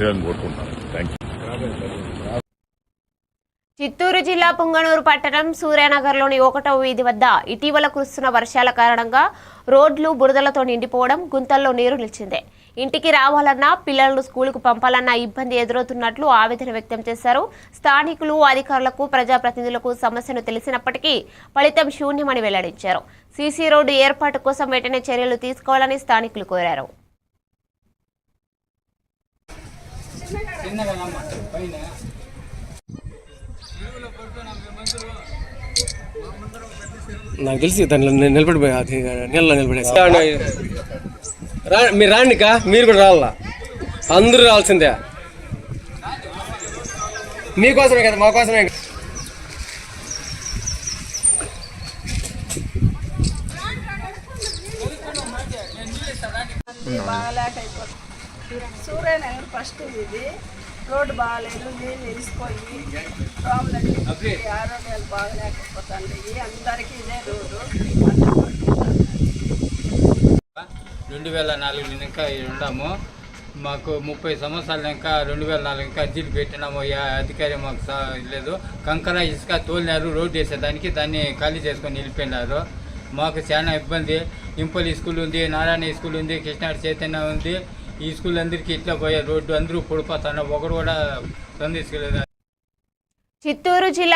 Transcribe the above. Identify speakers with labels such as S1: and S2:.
S1: చేయాలని కోరుకుంటున్నాను. Thank you
S2: Chittoor జిల్లా పుంగనూరు పట్టణం సూర్యనగర్లోని ఒకటో వీధి వద్ద ఇటీవల కురుస్తున్న వర్షాల కారణంగా రోడ్లు బురదలతో నిండిపోవడం గుంతల్లో నీరు నిలిచింది. ఇంటికి రావాలన్నా పిల్లలను స్కూలుకు పంపాలన్నా ఇబ్బంది ఎదురవుతున్నట్లు ఆవేదన వ్యక్తం చేశారు. స్థానికులు అధికారులకు ప్రజాప్రతినిధులకు సమస్యను తెలిసినప్పటికీ ఫలితం శూన్యమని వెల్లడించారు. సీసీ రోడ్డు ఏర్పాటు కోసం వెంటనే చర్యలు తీసుకోవాలని స్థానికులు కోరారు.
S3: నాకు తెలిసి దాంట్లో నేను నిలబడిపోయి. అది నీళ్ళలో నిలబడేసి. రా మీరు రాండికా? మీరు కూడా రావాలా? అందరూ రావాల్సిందే. మీకోసమే కదా మాకోసమే. కదా.
S4: సూర్యనగర్ ఫస్ట్ ఇది. రోడ్డు బాగాలేదు నీళ్ళు నిలిచిపోయి దోమలన్నీ ఆరోగ్యాలు బాగలేకపోతుంది అందరికీ ఇదే రోడ్డు
S5: రెండు వేల నాలుగు ఇంకా ఉన్నాము మాకు ముప్పై సంవత్సరాలు ఇంకా రెండు వేల నాలుగు ఇంకా అర్జీలు పెట్టినాము. అధికారి మాకు లేదు. కంకర ఇసుక తోలినారు రోడ్డు వేసేదానికి దాన్ని ఖాళీ చేసుకొని వెళ్ళిపోయినారు. మాకు చాలా ఇబ్బంది. ఇంపల్లి స్కూల్ ఉంది నారాయణ స్కూల్ ఉంది కృష్ణాడు చైతన్య ఉంది. ఈ స్కూల్ అందరికీ ఇట్లా పోయే రోడ్డు అందరూ పడిపోతున్నారు ఒకరు కూడా సందేశం
S2: చిత్తూరు జిల్లా